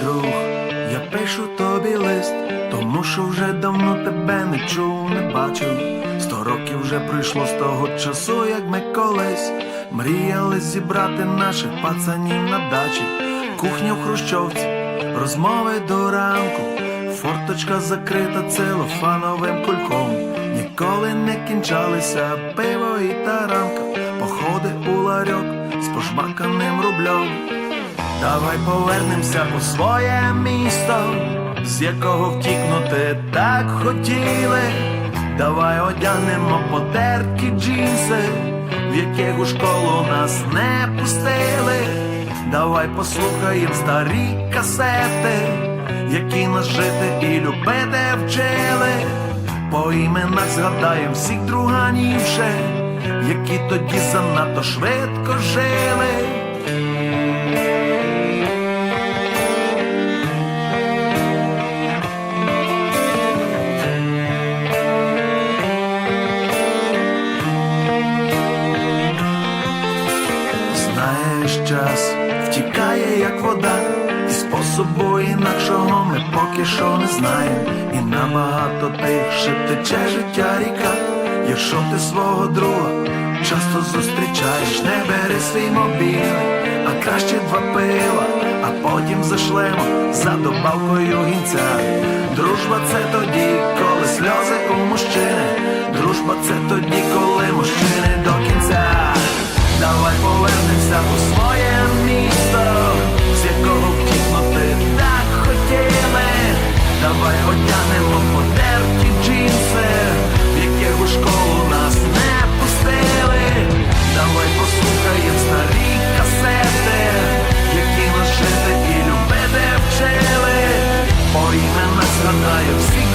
друг, я пишу тобі лист, тому що вже давно тебе не чув, не бачив. Сто років вже пройшло з того часу, як ми колись мріяли зібрати наших пацанів на дачі, кухня в Хрущовці, розмови до ранку, форточка закрита целофановим кульком. Ніколи не кінчалися пиво і таранка, походи у ларьок з пожмаканим рублем. Давай повернемося у своє місто, з якого втікнути так хотіли. Давай одягнемо потерті джинси, в яких у школу нас не пустили. Давай послухаємо старі касети, які нас жити і любити вчили. По іменах згадаєм всіх друганів ще, які тоді занадто швидко жили. Вода, і способу інакшого ми поки що не знаємо. І набагато тихше тече життя ріка. Якщо ти свого друга часто зустрічаєш, не бери свій мобільний, а краще два пива, а потім зашлемо за добавкою гінця. Дружба це тоді, коли сльози у мужчини. Дружба це тоді, коли мужчини до кінця. Давай повернемося у Тянемо потерті джинси, в яких у нас не пустили. Давай послухаємо старі касети, які нас і любити вчили. По іменах згадаю всіх.